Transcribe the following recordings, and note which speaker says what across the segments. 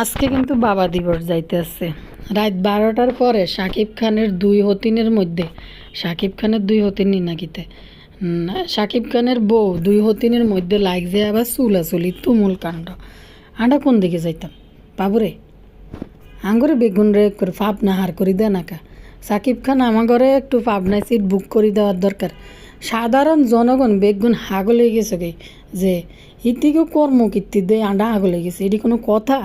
Speaker 1: আজকে কিন্তু বাবা দিবস যাইতে আসছে রাত বারোটার পরে শাকিব খানের দুই হতিনের মধ্যে শাকিব খানের দুই হতিনি নাকিতে শাকিব খানের বউ দুই হতিনের মধ্যে লাগছে আবার চুলাচুলি তুমুল কাণ্ড। আন্ডা কোন দিকে যাইতাম? বাবুরে, আঙ্গরে বেগুন রে করে পাবনা হার করে দেয় নাকা। সাকিব খান আমার ঘরে একটু পাবনায় সিট বুক করে দেওয়ার দরকার। সাধারণ জনগণ বেগুন হাগলে গেছে যে ইতিকেও কর্ম কীর্তি দেয় আন্ডা হাগলে গেছে, এটি কোনো কথা?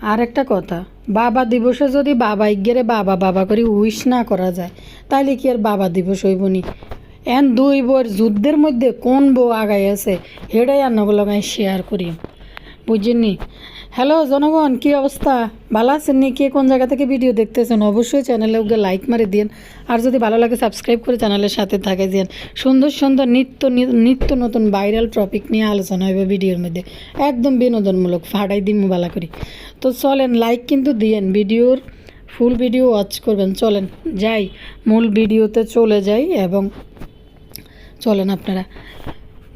Speaker 1: আর একটা কথা, বাবা দিবসে যদি বাবা ইগেরে বাবা বাবা করে উইশ না করা যায়, তাইলে কি আর বাবা দিবস হইব নি এন দুই বর যুদ্ধের মধ্যে কোন বউ আগাই আছে হেডাই আন্নগুলো শেয়ার করি বুঝিনি। হ্যালো জনগণ, কি অবস্থা? ভালো আছেন নি কে কোন জায়গা থেকে ভিডিও দেখতেছেন? অবশ্যই চ্যানেলে ওকে লাইক মারে দিন আর যদি ভালো লাগে সাবস্ক্রাইব করে চ্যানেলের সাথে থাকে দিন সুন্দর সুন্দর নিত্য নিত্য নতুন ভাইরাল টপিক নিয়ে আলোচনা হবে ভিডিওর মধ্যে। একদম বিনোদনমূলক। ফাটাই দিন ভালো করি। তো চলেন লাইক কিন্তু দিয়েন। ভিডিওর ফুল ভিডিও ওয়াচ করবেন। চলেন, যাই। মূল ভিডিওতে চলে যাই এবং চলেন আপনারা।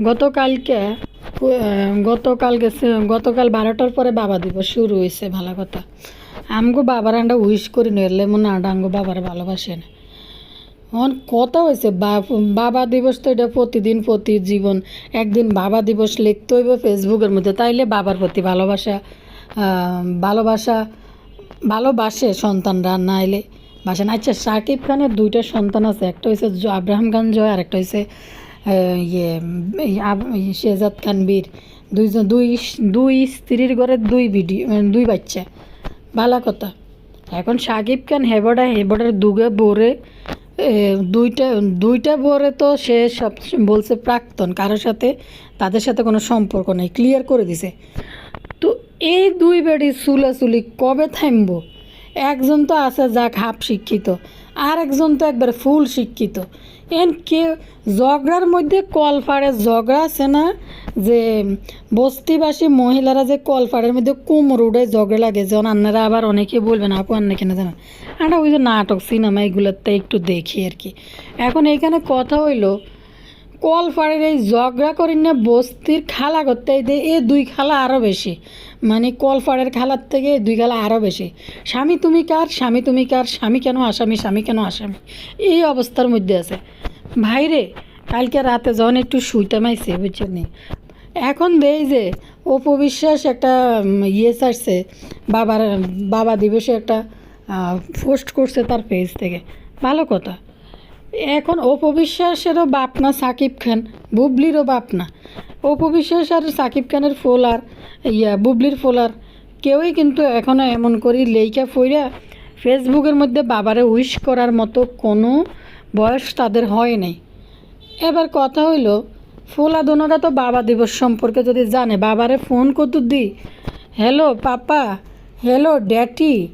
Speaker 1: গতকালকে গতকাল গেছে গতকাল বারোটার পরে বাবা দিবস শুরু হয়েছে ভালো কথা। আমগো বাবার আন্ডা উইশ করি নইলে মনে আন্ডা আমগো বাবার ভালোবাসে না। অন কথা হয়েছে বাবা দিবস তো এটা প্রতিদিন প্রতি জীবন একদিন বাবা দিবস লিখতে হইব ফেসবুকের মধ্যে, তাইলে বাবার প্রতি ভালোবাসা ভালোবাসা, ভালোবাসে সন্তানরা না এলে বাসে। না আচ্ছা সাকিব খানের দুইটা সন্তান আছে, একটা হয়েছে আব্রাহাম খান জয় আর একটা হয়েছে ইয়ে শেহজাদ খান বীর দুইজন, দুই দুই স্ত্রীর ঘরে দুই ভিডিও দুই বাচ্চা। ভালো কথা। এখন সাকিব খান হেবড়া, হেবড়ার দুগে বোরে দুইটা দুইটা বোরে তো সে সব বলছে প্রাক্তন কারোর সাথে তাদের সাথে কোনো সম্পর্ক নেই ক্লিয়ার করে দিছে। তো এই দুই বেড়ি চুলাচুলি কবে থামবো? একজন তো আছে যাক হাফ শিক্ষিত আর একজন তো একবার ফুল শিক্ষিত। এন কে ঝগড়ার মধ্যে কল ফাড়ে? ঝগড়া আছে না যে বস্তিবাসী মহিলারা যে কল ফাড়ের মধ্যে কোমর উড়ে ঝগড়া লাগে? যেমন আন্নারা আবার অনেকে না, আপু আন্না কেন জানা? আমরা ওই যে নাটক, সিনেমা এগুলোতে একটু দেখি আর কি। এখন এইখানে কথা হইল কল ফাড়ের এই ঝগড়া করি না, বস্তির খালা করতে এ দুই খালা আরও বেশি। মানে কল ফাড়ের খালার থেকে দুই খালা আরও বেশি। স্বামী তুমি কার, স্বামী তুমি কার, স্বামী কেন আসামি, স্বামী কেন আসামি? এই অবস্থার মধ্যে আছে। ভাইরে কালকে রাতে যখন একটু শুইতে মাইছে, বুঝছেন? এখন দেই যে অপবিশ্বাস একটা ইয়ে ছাড়ছে, বাবার, বাবা দিবসে একটা পোস্ট করছে তার পেজ থেকে। ভালো কথা। এখন অপবিশ্বাসেরও বাপ না সাকিব খান, বুবলিরও বাপ না। অপবিশ্বাস আর সাকিব খানের ফোলার ইয়া, বুবলির ফোলার কেউই কিন্তু এখনও এমন করি লেইকা ফইরা ফেসবুকের মধ্যে বাবারে উইশ করার মতো কোনো বয়স তাদের হয় নাই। এবার কথা হইল, ফোলা দোনোটা তো বাবা দিবস সম্পর্কে যদি জানে, বাবারে ফোন কত দি? হ্যালো, পাপা, হ্যালো ড্যাটি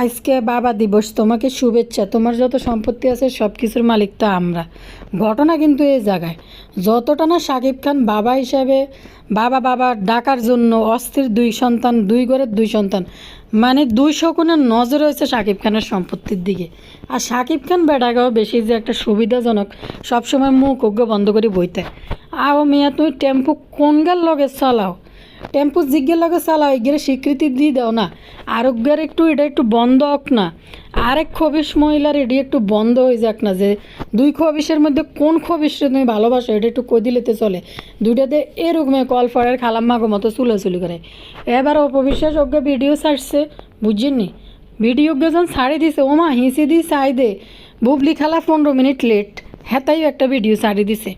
Speaker 1: আজকে বাবা দিবস, তোমাকে শুভেচ্ছা। তোমার যত সম্পত্তি আছে সব কিছুর মালিক তো আমরা। ঘটনা কিন্তু এই জায়গায়। যতটা না সাকিব খান বাবা হিসাবে বাবা বাবা ডাকার জন্য অস্থির দুই সন্তান, দুই ঘরের দুই সন্তান মানে দুই শকুনের নজর রয়েছে সাকিব খানের সম্পত্তির দিকে। আর সাকিব খান বেড়াগাঁও বেশি যে একটা সুবিধাজনক সবসময় মুখ অজ্ঞ বন্ধ করে বইতে। আও মিয়া, তুমি টেম্পু কোন গাল লগে চালাও? টেম্পু জিজ্ঞের লগে চালাও এগিয়ে স্বীকৃতি দিয়ে দাও না। আরোগ্যের একটু, এটা একটু বন্ধ হোক না। আরেক খবিস মহিলার এটি একটু বন্ধ হয়ে যাক না যে, দুই খবিসের মধ্যে কোন খবিসটা তুমি ভালোবাসো, এটা একটু কই দিলেতে চলে। দুইটাতে এরকম কল ফয়ের খালাম্মাগো মতো চুলাচুলি করে। এবার অপবিশ্বাস অজ্ঞ ভিডিও ছাড়ছে বুঝছেননি ভিডিও যখন ছাড়ি দিছে, ওমা হিসি দি চাই দে। বুবলি খালা পনেরো মিনিট লেট হেতাইও একটা ভিডিও ছাড়ি দিছে।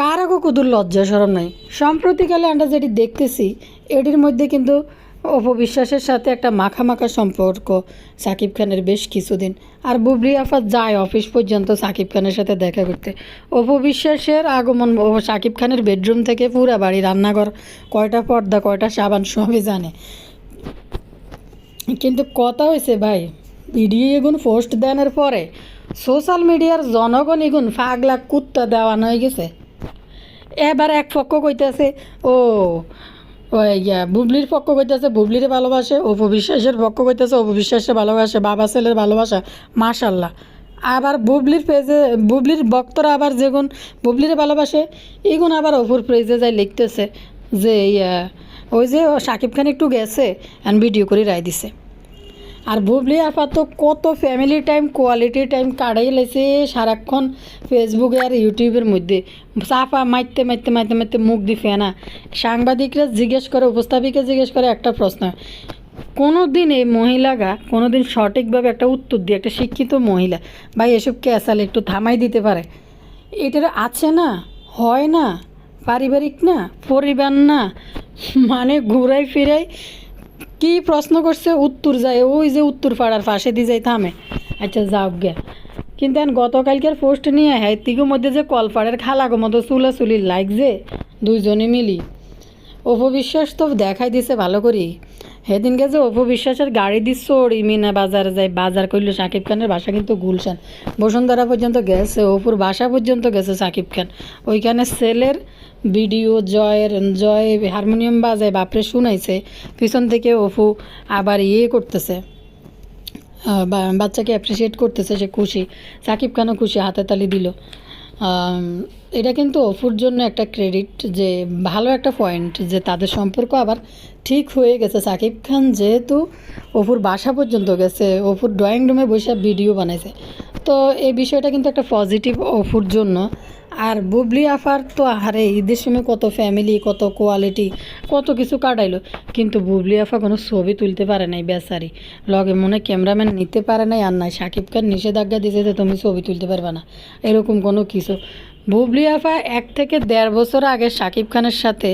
Speaker 1: কার কুদুর লজ্জা সরম নাই? সম্প্রতিকালে আমরা যেটি দেখতেছি, এটির মধ্যে কিন্তু অপবিশ্বাসের সাথে একটা মাখা মাখা সম্পর্ক সাকিব খানের বেশ কিছুদিন। আর বুবলি আফাত যায় অফিস পর্যন্ত সাকিব খানের সাথে দেখা করতে। অপবিশ্বাসের আগমন সাকিব খানের বেডরুম থেকে পুরা বাড়ি, রান্নাঘর, কয়টা পর্দা, কয়টা সাবান সবই জানে। কিন্তু কথা হয়েছে ভাই, ভিডিও এগুন পোস্ট দেওয়ার পরে সোশ্যাল মিডিয়ার জনগণ এগুন ফাগলা কুত্তা দেওয়ানো হয়ে গেছে। এবার এক পক্ষ কইতেছে, ও বুবলির পক্ষ কইতেছে, বুবলিরে ভালোবাসে অপবিশ্বাসের পক্ষ কইতেছে অপবিশ্বাসের ভালোবাসে, বাবা ছেলের ভালোবাসা মাশাল্লাহ আবার বুবলির পেজে, বুবলির ভক্তরা আবার যেগুন বুবলিরে ভালোবাসে, এগুন আবার অপুর পেজে যাই লিখতেছে যে ইয়া, ওই যে সাকিব খান একটু গেছে অ্যান্ড ভিডিও করে রায় দিছে। আর বুবলি আপা তো কত ফ্যামিলি টাইম কোয়ালিটি টাইম কাটাই লাইছে সারাক্ষণ ফেসবুকে আর ইউটিউবের মধ্যে। চাপা মারতে মারতে মারতে মারতে মুখ দি ফেনা সাংবাদিকরা জিজ্ঞেস করে, উপস্থাপিকা জিজ্ঞেস করে একটা প্রশ্ন। কোনো দিন এই মহিলাগা কোনো দিন সঠিকভাবে একটা উত্তর দিয়ে একটা শিক্ষিত মহিলা ভাই এসব ক্যাসাল একটু থামাই দিতে পারে? এটার আছে না? হয় না? পারিবারিক না? পরিবার না? মানে ঘুরাই ফিরাই কি প্রশ্ন করছে? উত্তর যায়। ওই যে উত্তর পাড়ার পাশে দিয়ে যাই থামে। আচ্ছা যাও গে। কিন্তু এখন গতকালকের পোস্ট নিয়ে হ্যাঁ তিগুর মধ্যে যে কলপাড়ের খালাগো মতো চুলা চুলি লাগছে দুইজনে মিলি। অপবিশ্বাস তো দেখাই দিছে ভালো করি সেদিনকে যে অপবিশ্বাসের গাড়ি দিচ্ছ ওরি মিনা বাজারে যায়, বাজার করল সাকিব খানের বাসা কিন্তু গুলশান। বসুন্ধরা পর্যন্ত গেছে, অপুর বাসা পর্যন্ত গেছে সাকিব খান। ওইখানে সেলের ভিডিও, জয়ের, জয় হারমোনিয়াম বাজায় বাপরে শুনাইছে, পিছন থেকে অপু আবার ইয়ে করতেছে। বাচ্চাকে অ্যাপ্রিসিয়েট করতেছে, সে খুশি। সাকিব খানও খুশি, হাতে তালি দিল। এটা কিন্তু অফুর জন্য একটা ক্রেডিট যে ভালো একটা পয়েন্ট যে তাদের সম্পর্ক আবার ঠিক হয়ে গেছে। সাকিব খান যেহেতু অপুর বাসা পর্যন্ত গেছে অপুর ড্রয়িং রুমে বসে ভিডিও বানাইছে। তো এই বিষয়টা কিন্তু একটা পজিটিভ অফুর জন্য। আর বুবলি আফার তো আহারে, ঈদের সময় কত ফ্যামিলি কত কোয়ালিটি কত কিছু কাটাইলো। কিন্তু বুবলি আফা কোনো ছবি তুলতে পারে নাই, বেচারি। লগে মনে ক্যামেরাম্যান নিতে পারে নাই, আর নাই। সাকিব খান নিষেধাজ্ঞা দিয়েছে যে তুমি ছবি তুলতে পারবে না। এরকম কোনো কিছু। বুবলি আফা, এক থেকে দেড় বছর আগে সাকিব খানের সাথে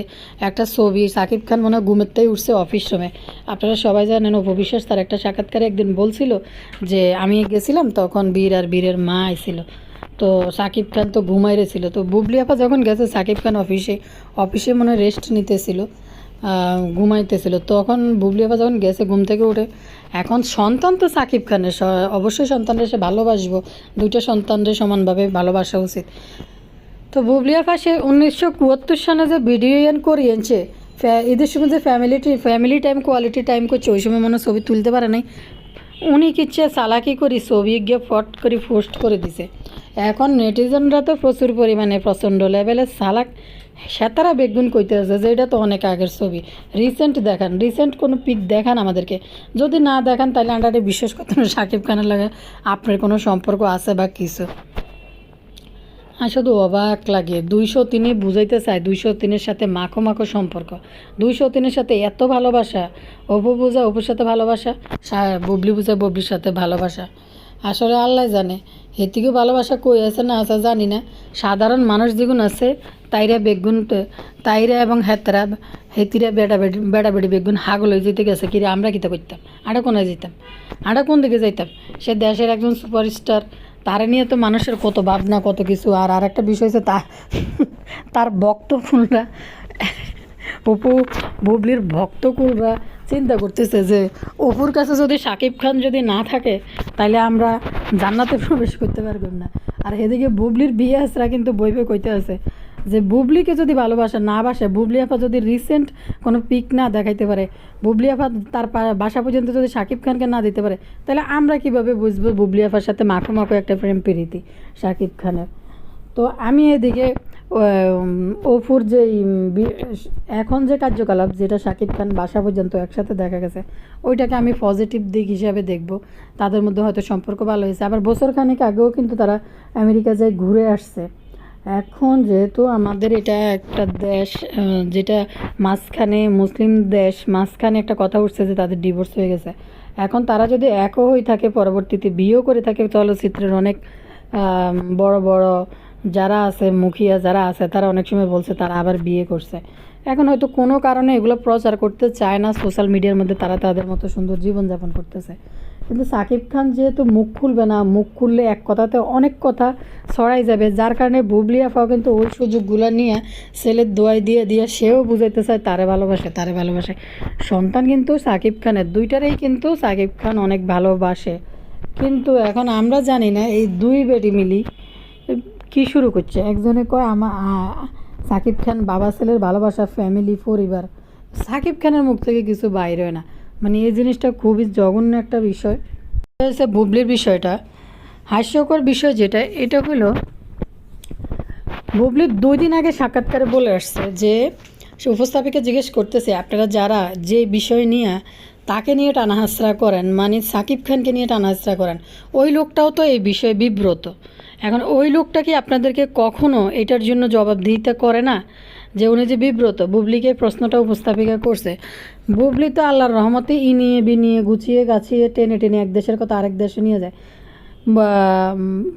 Speaker 1: একটা ছবি, সাকিব খান মনে হয় ঘুমেরতেই উঠছে অফিস সময় আপনারা সবাই জানেন উপবিশ্বাস তার একটা সাক্ষাৎকারে একদিন বলছিল যে, আমি গেছিলাম তখন বীর আর বীরের মা আইছিল। তো সাকিব খান তো ঘুমাই রেছিল তো বুবলি আপা যখন গেছে, সাকিব খান অফিসে অফিসে মনে হয় রেস্ট নিতেছিল ঘুমাইতেছিল। তখন বুবলি আপা যখন গেছে, ঘুম থেকে উঠে, এখন সন্তান তো সাকিব খানের অবশ্যই সন্তানরা সে ভালোবাসবো। দুইটা সন্তানদের সমানভাবে ভালোবাসা উচিত। তো বুবলি আপা সে উনিশশো কুয়াত্তর সালে যে ভিডিও এন করিয়েছে ঈদের সময় যে family family time quality time করছে, ওই সময় মনে ছবি তুলতে পারে নাই। উনি কিচ্ছে চালাকি করি, ছবি গিয়ে ফট করে পোস্ট করে দিছে। এখন নেটিজনরা তো প্রচুর পরিমাণে, প্রচণ্ড লেভেলের চালাক। সেতারা বেগুন কইতে আছে যে এটা তো অনেক আগের ছবি। রিসেন্ট দেখান রিসেন্ট কোনো পিক দেখান আমাদেরকে। যদি না দেখান, তাহলে আন্ডারে বিশ্বাস করতাম না, সাকিব খানের লাগে আপনার কোনো সম্পর্ক আছে বা কিছু। শুধু অবাক লাগে। দুইশো তিনে বুঝাইতে চায় দুইশো তিনের সাথে মাখো মাখো সম্পর্ক। দুইশো তিনের সাথে এত ভালোবাসা, অপু বুঝা অপুর সাথে ভালোবাসা বুবলি বুঝা বুবলির সাথে ভালোবাসা। আসলে আল্লাহ জানে হেতিকেও ভালোবাসা কই আছে না আছে জানি না। সাধারণ মানুষ যেগুন আছে, তাইরা বেগুন তাইরা এবং হেতরা, হেতিরা বেড়া বেড়ি বেড়া বেড়ি বেগুন হাগল হয়ে যেতে গেছে কিরে, আমরা কিতা করতাম? আটা কোনায় যেতাম আটা কোন দিকে যাইতাম? সে দেশের একজন সুপারস্টার তারা নিয়ে তো মানুষের কত ভাবনা, কত কিছু। আর আর একটা বিষয় হচ্ছে তা তার ভক্তকুলরা অপু বুবলির ভক্তকুলরা চিন্তা করতেছে যে, অপুর কাছে যদি সাকিব খান যদি না থাকে তাহলে আমরা জান্নাতে প্রবেশ করতে পারবেন না। আর এদিকে বুবলির বিয়ে আসরা কিন্তু বইবে কইতে আছে। যে বুবলিকে যদি ভালোবাসা, না বাসে, বুবলি আপা যদি রিসেন্ট কোনো পিক না দেখাইতে পারে, বুবলি আপা তার বাসা পর্যন্ত যদি সাকিব খানকে না দিতে পারে, তাহলে আমরা কীভাবে বুঝব বুবলি আপার সাথে মাখো মাখো একটা প্রেম প্রীতি সাকিব খানের? তো আমি এদিকে অপুর যে এখন যে কার্যকলাপ যেটা সাকিব খান বাসা পর্যন্ত একসাথে দেখা গেছে, ওইটাকে আমি পজিটিভ দিক হিসাবে দেখব। তাদের মধ্যে হয়তো সম্পর্ক ভালো হয়েছে। আবার বছর খানেক আগেও কিন্তু তারা আমেরিকা যায় ঘুরে আসছে। এখন যেহেতু আমাদের এটা একটা দেশ যেটা মাঝখানে মুসলিম দেশ, মাঝখানে একটা কথা উঠছে যে তাদের ডিভোর্স হয়ে গেছে। এখন তারা যদি একও হয়ে থাকে পরবর্তীতে, বিয়েও করে থাকে চলচ্চিত্রের অনেক বড় বড় যারা আছে, মুখিয়া যারা আছে, তারা অনেক সময় বলছে তারা আবার বিয়ে করছে। এখন হয়তো কোনো কারণে এগুলো প্রচার করতে চায় না সোশ্যাল মিডিয়ার মধ্যে তারা তাদের মতো সুন্দর জীবনযাপন করতেছে। কিন্তু সাকিব খান যেহেতু মুখ খুলবে না, মুখ খুললে এক কথাতে অনেক কথা ছড়াই যাবে। যার কারণে বুবলি আফাও কিন্তু ওই সুযোগগুলো নিয়ে ছেলের দোয়াই দিয়ে দিয়ে সেও বুঝাইতে চায়, তারে ভালোবাসে তারে ভালোবাসে। সন্তান কিন্তু সাকিব খানের, দুইটারেই কিন্তু সাকিব খান অনেক ভালোবাসে। কিন্তু এখন আমরা জানি না এই দুই বেটি মিলি কি শুরু করছে। একজনে কয়, আমা, আ- সাকিব খান বাবা, ছেলের ভালোবাসা ফ্যামিলি পরিবার। সাকিব খানের মুখ থেকে কিছু বাইরে হয় না। মানে এই জিনিসটা খুবই জঘন্য একটা বিষয়। হচ্ছে বুবলির বিষয়টা। হাস্যকর বিষয় যেটা, এটা হলো বুবলি দুই দিন আগে সাক্ষাৎকারে বলে আসছে যে, সে উপস্থাপিকা জিজ্ঞেস করতেছে, আপনারা যারা যে বিষয় নিয়ে তাকে নিয়ে টানাহাসরা করেন মানে সাকিব খানকে নিয়ে টানাহাসরা করেন, ওই লোকটাও তো এই বিষয়ে বিব্রত। এখন ওই লোকটা কি আপনাদেরকে কখনো এটার জন্য জবাবদিহিতা করে না? যে উনি যে বিব্রত, বুবলিকে প্রশ্নটা উপস্থাপিকা করছে। বুবলি তো আল্লাহর রহমতে ই নিয়ে, বি নিয়ে, গুছিয়ে গাছিয়ে, টেনে টেনে এক দেশের কথা আরেক দেশে নিয়ে যায়। বা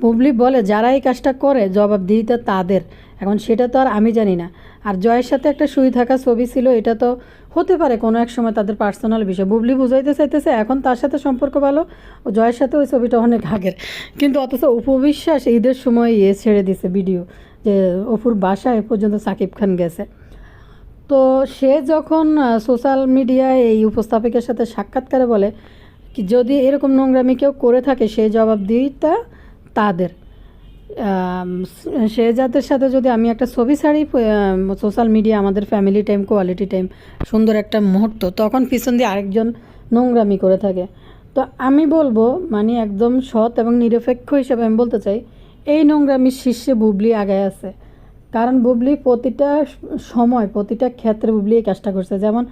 Speaker 1: বুবলি বলে, যারা এই কাজটা করে, জবাবদিহিতা তাদের। এখন সেটা তো আর আমি জানি না। আর জয়ের সাথে একটা শুই থাকা ছবি ছিল, এটা তো হতে পারে কোনো এক সময় তাদের পার্সোনাল বিষয়। বুবলি বুঝাইতে চাইতেছে, এখন তার সাথে সম্পর্ক ভালো ও জয়ের সাথে ওই ছবিটা অনেক আগের। কিন্তু অথচ উপবিশ্বাস ঈদের সময় ইয়ে ছেড়ে দিছে ভিডিও, যে অপুর বাসায় পর্যন্ত সাকিব খান গেছে। তো সে যখন সোশ্যাল মিডিয়ায় এই উপস্থাপিকার সাথে সাক্ষাৎকারে বলে যদি এরকম নোংরামি কেউ করে থাকে সেই জবাবদিহিতা তাদের। আম, শেহজাদের সাথে যদি আমি একটা ছবি ছাড়ি সোশ্যাল মিডিয়া আমাদের ফ্যামিলি টাইম কোয়ালিটি টাইম সুন্দর একটা মুহূর্ত তখন পিছন দিয়ে আরেকজন নোংরামি করে থাকে। তো আমি বলব মানে একদম সৎ এবং নিরপেক্ষ হিসেবে আমি বলতে চাই এই নোংরামির শীর্ষে বুবলি আগায় আছে। কারণ বুবলি প্রতিটা সময়, প্রতিটা ক্ষেত্রে বুবলি এই কাজটা করছে। যেমন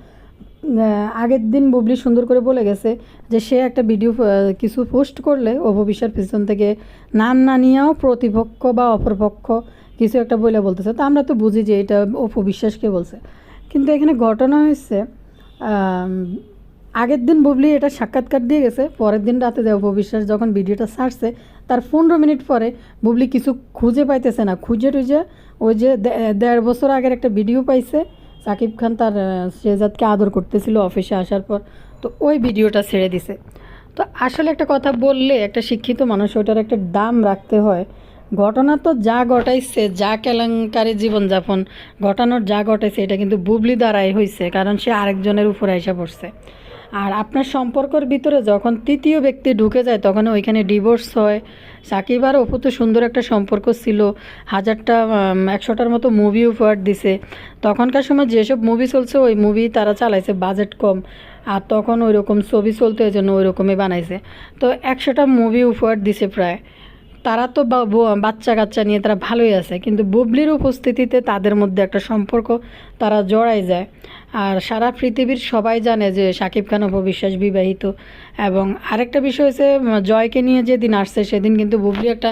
Speaker 1: আগের দিন বুবলি সুন্দর করে বলে গেছে যে, সে একটা ভিডিও কিছু পোস্ট করলে অপবিশ্বার পিছন থেকে নাম না নিয়েও প্রতিপক্ষ বা অপরপক্ষ কিছু একটা বলে বলতেছে। তো আমরা তো বুঝি যে এটা অপবিশ্বাসকে বলছে। কিন্তু এখানে ঘটনা হয়েছে আগের দিন বুবলি এটা সাক্ষাৎকার দিয়ে গেছে পরের দিন রাতে দেয় অপবিশ্বাস যখন ভিডিওটা ছাড়ছে তার পনেরো মিনিট পরে বুবলি কিছু খুঁজে পাইতেছে না। খুঁজে টুজে ওই যে দেড় বছর আগের একটা ভিডিও পাইছে সাকিব খান তার আহ, শেহজাদকে আদর করতেছিল অফিসে আসার পর তো ওই ভিডিওটা ছেড়ে দিছে। তো আসলে একটা কথা বললে একটা শিক্ষিত মানুষ ওটার একটা দাম রাখতে হয়। ঘটনা তো যা ঘটাইছে যা কেলেঙ্কারি জীবনযাপন ঘটানোর যা ঘটাইছে এটা কিন্তু বুবলি দ্বারাই হয়েছে কারণ সে আরেকজনের উপরে এসে পড়ছে। আর আপনার সম্পর্কর ভিতরে যখন তৃতীয় ব্যক্তি ঢুকে যায়, তখন ওইখানে ডিভোর্স হয়। সাকিব আর অপু তো সুন্দর একটা সম্পর্ক ছিল। হাজারটা একশোটার মতো মুভি উপহার দিছে। তখনকার সময় যেসব মুভি চলছে, ওই মুভি তারা চালাইছে বাজেট কম। আর তখন ওই রকম ছবি চলতো ওই জন্য ওই রকমই বানাইছে। তো একশোটা মুভি উপহার দিছে প্রায়। তারা তো বাচ্চা কাচ্চা নিয়ে তারা ভালোই আছে, কিন্তু বুবলির উপস্থিতিতে তাদের মধ্যে একটা সম্পর্ক তারা জড়াই যায়। আর সারা পৃথিবীর সবাই জানে যে শাকিব খান অপবিশ্বাস বিবাহিত এবং আরেকটা বিষয় হচ্ছে জয়কে নিয়ে যেদিন আসছে সেদিন কিন্তু বুবলি একটা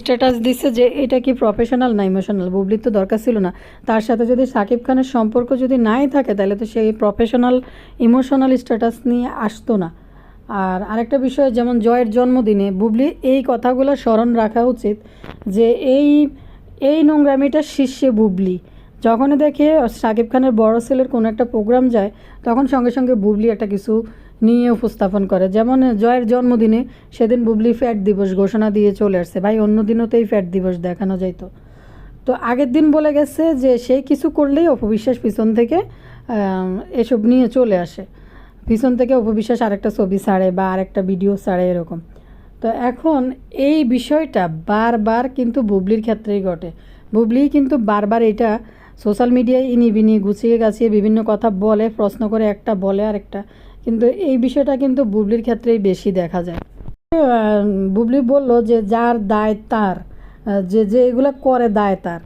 Speaker 1: স্ট্যাটাস দিচ্ছে যে এটা কি প্রফেশনাল না ইমোশনাল বুবলির তো দরকার ছিল না। তার সাথে যদি শাকিব খানের সম্পর্ক যদি নাই থাকে, তাহলে তো সেই প্রফেশনাল ইমোশনাল স্ট্যাটাস নিয়ে আসতো না। আর আরেকটা বিষয়, যেমন জয়ের জন্মদিনে বুবলি এই কথাগুলো স্মরণ রাখা উচিত যে এই এই নোংরামিটা শীর্ষে বুবলি। যখনই দেখে সাকিব খানের বড় ছেলের কোনো একটা প্রোগ্রাম যায়, তখন সঙ্গে সঙ্গে বুবলি একটা কিছু নিয়ে উপস্থাপন করে। যেমন জয়ের জন্মদিনে সেদিন বুবলি ফ্যাট দিবস ঘোষণা দিয়ে চলে আসছে। ভাই, অন্য দিনও তো এই ফ্যাট দিবস দেখানো যাইতো। তো আগের দিন বলে গেছে যে সে কিছু করলেই অপবিশ্বাস পিছন থেকে এসব নিয়ে চলে আসে। পিছন থেকে অপবিশ্বাস আরেকটা ছবি ছাড়ে বা আরেকটা ভিডিও ছাড়ে এরকম। তো এখন এই বিষয়টা বারবার কিন্তু বুবলির ক্ষেত্রেই ঘটে। বুবলি কিন্তু বারবার এটা সোশ্যাল মিডিয়ায় ইনি বিনি গুছিয়ে গাছিয়ে বিভিন্ন কথা বলে, প্রশ্ন করে একটা বলে আরেকটা। কিন্তু এই বিষয়টা কিন্তু বুবলির ক্ষেত্রেই বেশি দেখা যায়। বুবলি বলল যে যার দায় তার যে যে এগুলো করে দায় তার।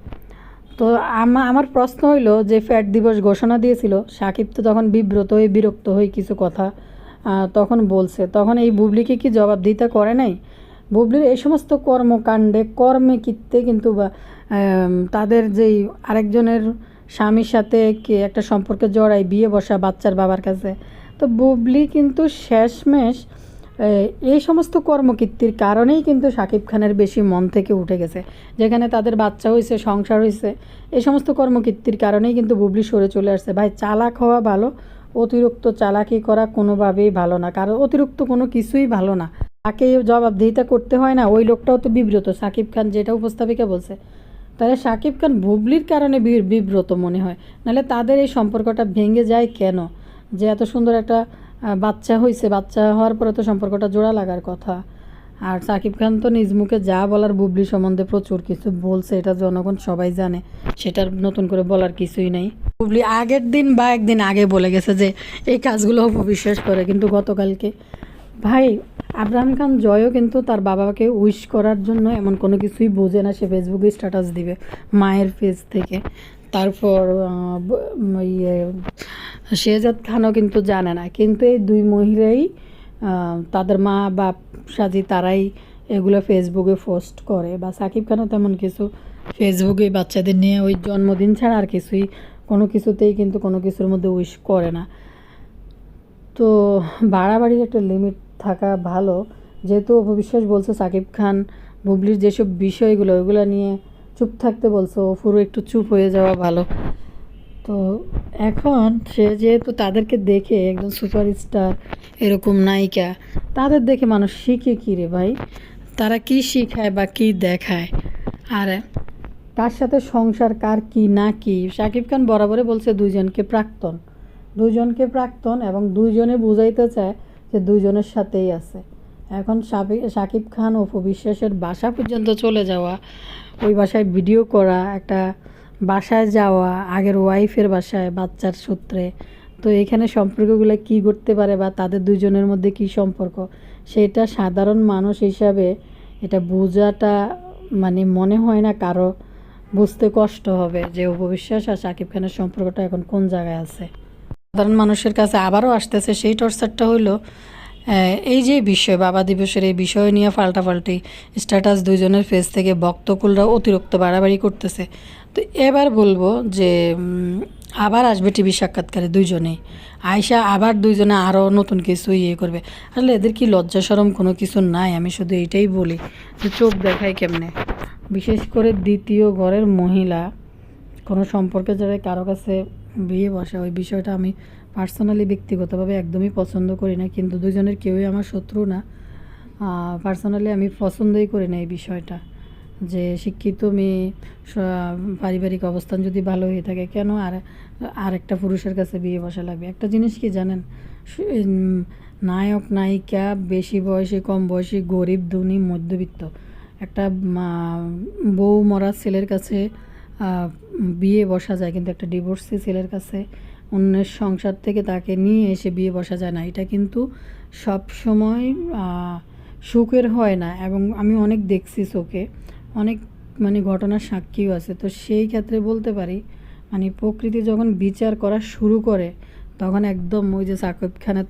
Speaker 1: তো আমা, আমার প্রশ্ন হইল যে ফ্যাট দিবস ঘোষণা দিয়েছিল, সাকিব তো তখন বিব্রত হয়ে বিরক্ত হয়ে কিছু কথা তখন বলছে। তখন এই বুবলিকে কি জবাবদিহিতা করে নাই? বুবলির এই সমস্ত কর্মকাণ্ডে, কর্মে কীর্তে কিন্তু তাদের যেই আরেকজনের স্বামীর সাথে কে একটা সম্পর্কে জড়াই বিয়ে বসা বাচ্চার বাবার কাছে। তো বুবলি কিন্তু শেষমেশ এই সমস্ত কর্মকীর্তির কারণেই কিন্তু শাকিব খানের বেশি মন থেকে উঠে গেছে। যেখানে তাদের বাচ্চা হয়েছে সংসার হয়েছে এই সমস্ত কর্মকীর্তির কারণেই কিন্তু বুবলি সরে চলে আসছে। ভাই, চালাক হওয়া ভালো, অতিরিক্ত চালাকি করা কোনোভাবেই ভালো না। কারণ অতিরিক্ত কোনো কিছুই ভালো না। তাকে জবাবদিহিতা করতে হয় না, ওই লোকটাও তো বিব্রত, সাকিব খান যেটা উপস্থাপিকা বলছে। তাহলে সাকিব খান বুবলির কারণে বিব্রত মনে হয়? নাহলে তাদের এই সম্পর্কটা ভেঙে যায় কেন? যে এত সুন্দর একটা বাচ্চা হয়েছে বাচ্চা হওয়ার পরে তো সম্পর্কটা জোড়া লাগার কথা। আর সাকিব খান তো নিজ মুখে যা বলার বুবলি সম্বন্ধে প্রচুর কিছু বলছে, এটা জনগণ সবাই জানে। সেটার নতুন করে বলার কিছুই নেই। বুবলি আগের দিন বা একদিন আগে বলে গেছে যে, এই কাজগুলো অপবিশ্বাস করে, কিন্তু গতকালকে। ভাই, আব্রাহাম খান জয়ও কিন্তু তার বাবাকে উইশ করার জন্য এমন কোনো কিছুই বোঝে না, সে ফেসবুকে স্ট্যাটাস দিবে মায়ের পেজ থেকে। তারপর ইয়ে শেহজাদ খানও কিন্তু জানে না। কিন্তু এই দুই মহিলাই তাদের মা, বাপ সাজি তারাই এগুলো ফেসবুকে পোস্ট করে বা সাকিব খানও তেমন কিছু ফেসবুকে বাচ্চাদের নিয়ে ওই জন্মদিন ছাড়া আর কিছুই, কোনো কিছুতেই কিন্তু কোনো কিছুর মধ্যে উইশ করে না। তো বাড়াবাড়ির একটা লিমিট থাকা ভালো। যেহেতু অপবিশ্বাস বলছে সাকিব খান, বুবলির যেসব বিষয়গুলো ওইগুলো নিয়ে চুপ থাকতে বলছো পুরো একটু চুপ হয়ে যাওয়া ভালো। তো এখন সে যেহেতু তাদেরকে দেখে একজন সুপারস্টার এরকম নায়িকা, তাদের দেখে মানুষ শিখে কী রে ভাই? তারা কি শিখায় বা কি দেখায়? আর কার সাথে সংসার কার কি না কি? শাকিব খান বরাবরই বলছে, দুইজনকে প্রাক্তন। দুইজনকে প্রাক্তন এবং দুইজনে বুঝাইতে চায় যে দুইজনের সাথেই আছে। এখন শাকিব খান ও বাসা পর্যন্ত চলে যাওয়া ওই বাসায় ভিডিও করা, একটা বাসায় যাওয়া, আগের ওয়াইফের বাসায়, বাচ্চার সূত্রে। তো এখানে সম্পর্কগুলো কি করতে পারে বা তাদের দুজনের মধ্যে কি সম্পর্ক? সেটা সাধারণ মানুষ হিসাবে এটা বোঝাটা মানে মনে হয় না, কারও বুঝতে কষ্ট হবে যে উপবিশ্বাস আর সাকিব খানের সম্পর্কটা এখন কোন জায়গায় আছে। সাধারণ মানুষের কাছে আবারও আসতেছে সেই টর্চারটা হইল এই যে বিষয়, বাবা দিবসের এই বিষয় নিয়ে পাল্টাপাল্টি স্ট্যাটাস দুইজনের ফেস থেকে বক্তকুলরা অতিরিক্ত বাড়াবাড়ি করতেছে। তো এবার বলব যে আবার আসবে টিভি সাক্ষাৎকারে দুইজনেই। আয়সা আবার দুইজনে আরও নতুন কিছু ইয়ে করবে। আসলে এদের কি লজ্জা সরম কোনো কিছু নাই? আমি শুধু এইটাই বলি যে, চোখ দেখায় কেমনে? বিশেষ করে দ্বিতীয় ঘরের মহিলা, কোনো সম্পর্কে যারা কারও কাছে বিয়ে বসে, ওই বিষয়টা আমি পার্সোনালি ব্যক্তিগতভাবে একদমই পছন্দ করি না, কিন্তু দুজনের কেউই আমার শত্রু না। পার্সোনালি আমি পছন্দই করি না এই বিষয়টা, যে শিক্ষিত মেয়ে পারিবারিক অবস্থান যদি ভালো হয়ে থাকে, কেন আর আর একটা পুরুষের কাছে বিয়ে বসা লাগবে? একটা জিনিস কি জানেন? নায়ক, নায়িকা, বেশি বয়সী, কম বয়সী, গরিব, ধনী, মধ্যবিত্ত। একটা বউ মরা ছেলের কাছে বিয়ে বসা যায়, কিন্তু একটা ডিভোর্সি ছেলের কাছে অন্যের সংসার থেকে তাকে নিয়ে এসে বিয়ে বসা যায় না। এটা কিন্তু সব সময় সুখের হয় না এবং আমি অনেক দেখছি চোখে অনেক মানে ঘটনার সাক্ষীও আছে। তো সেই ক্ষেত্রে বলতে পারি মানে প্রকৃতি যখন বিচার করা শুরু করে, তখন একদম ওই যে সাকিব খানের